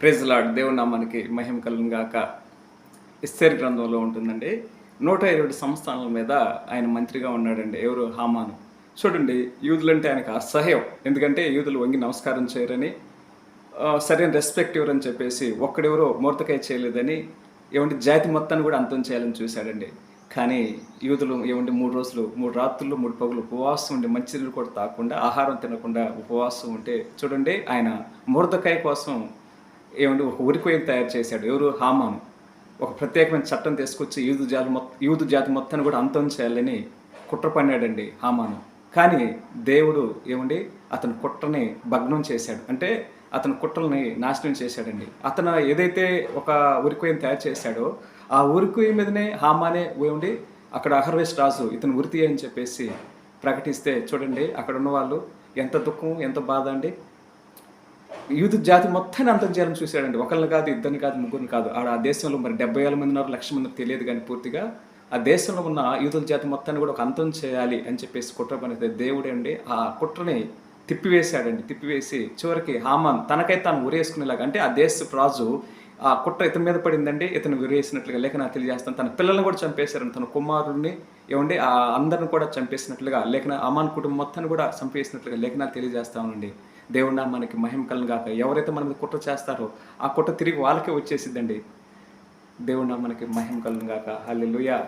Praise lord దేవుని మనకి మహిమ కలుగును గాక. ఇస్తేర్ గ్రంథంలో ఉంటుందండి. నూట ఇరవై సంస్థానాల మీద ఆయన మంత్రిగా ఉన్నాడండి ఎవరు? హామాను. చూడండి యూదులంటే ఆయనకు అసహ్యం. ఎందుకంటే యూదులు వంగి నమస్కారం చేయరని సరైన రెస్పెక్ట్ ఇవ్వరని చెప్పేసి ఒక్కడెవరో మూర్తకాయ చేయలేదని ఏమంటే జాతి మొత్తాన్ని కూడా అంతం చేయాలని చూశాడండి. కానీ యూదులు ఏమంటే మూడు రోజులు మూడు రాత్రులు మూడు పగులు ఉపవాసం ఉండి మంచి నీళ్ళు కూడా తాకుండా ఆహారం తినకుండా ఉపవాసం ఉంటే చూడండి ఆయన మూర్తకాయ కోసం ఏమంటే ఒక ఉరికోయం తయారు చేశాడు. ఎవరు? హామాను. ఒక ప్రత్యేకమైన చట్టం తీసుకొచ్చి యూదు జాతి మొత్తం యూదు జాతి మొత్తాన్ని కూడా అంతం చేయాలని కుట్ర పన్నాడండి హామాను. కానీ దేవుడు ఏమండి? అతని కుట్రని భగ్నం చేశాడు. అంటే అతని కుట్రల్ని నాశనం చేశాడండి. అతను ఏదైతే ఒక ఉరికోయం తయారు చేశాడో ఆ ఉరికోయం మీదనే హామానే ఏమండి? అక్కడ అహర్వేష్ రాజు ఇతను ఉరితి అని చెప్పేసి ప్రకటిస్తే చూడండి అక్కడ ఉన్న వాళ్ళు ఎంత దుఃఖం ఎంత బాధ అండి? యూత్ జాతి మొత్తాన్ని అంతం చేయాలని చూశాడండి. ఒకరిని కాదు ఇద్దరిని కాదు ముగ్గురిని కాదు. ఆడ ఆ దేశంలో మరి డెబ్బై వేల మంది ఉన్నారు లక్ష మంది తెలియదు కానీ పూర్తిగా ఆ దేశంలో ఉన్న యూతుల జాతి మొత్తాన్ని కూడా ఒక అంతం చేయాలి అని చెప్పేసి కుట్ర పనితే దేవుడే అండి. ఆ కుట్రని తిప్పివేశాడండి. తిప్పివేసి చివరికి హామాన్ తనకైతే తాను ఉరేసుకునేలాగా అంటే ఆ దేశ రాజు ఆ కుట్ర ఇతని మీద పడిందండి. ఇతను ఉరేసినట్లుగా లేఖన తెలియజేస్తాను. తన పిల్లల్ని కూడా చంపేశారని తన కుమారుడిని ఏమండి ఆ అందరిని కూడా చంపేసినట్లుగా లేఖన అమాన్ కుటుంబం మొత్తాన్ని కూడా చంపేసినట్లుగా లేఖనాలు తెలియజేస్తామండి దేవుడు మనకి మహిమ కలను కాక ఎవరైతే మన మీద కుట్ర చేస్తారో ఆ కుట్ర తిరిగి వాళ్ళకే వచ్చేసిద్దండి. దేవుడు మనకి మహిమ కలను గాక. హల్లెలూయా.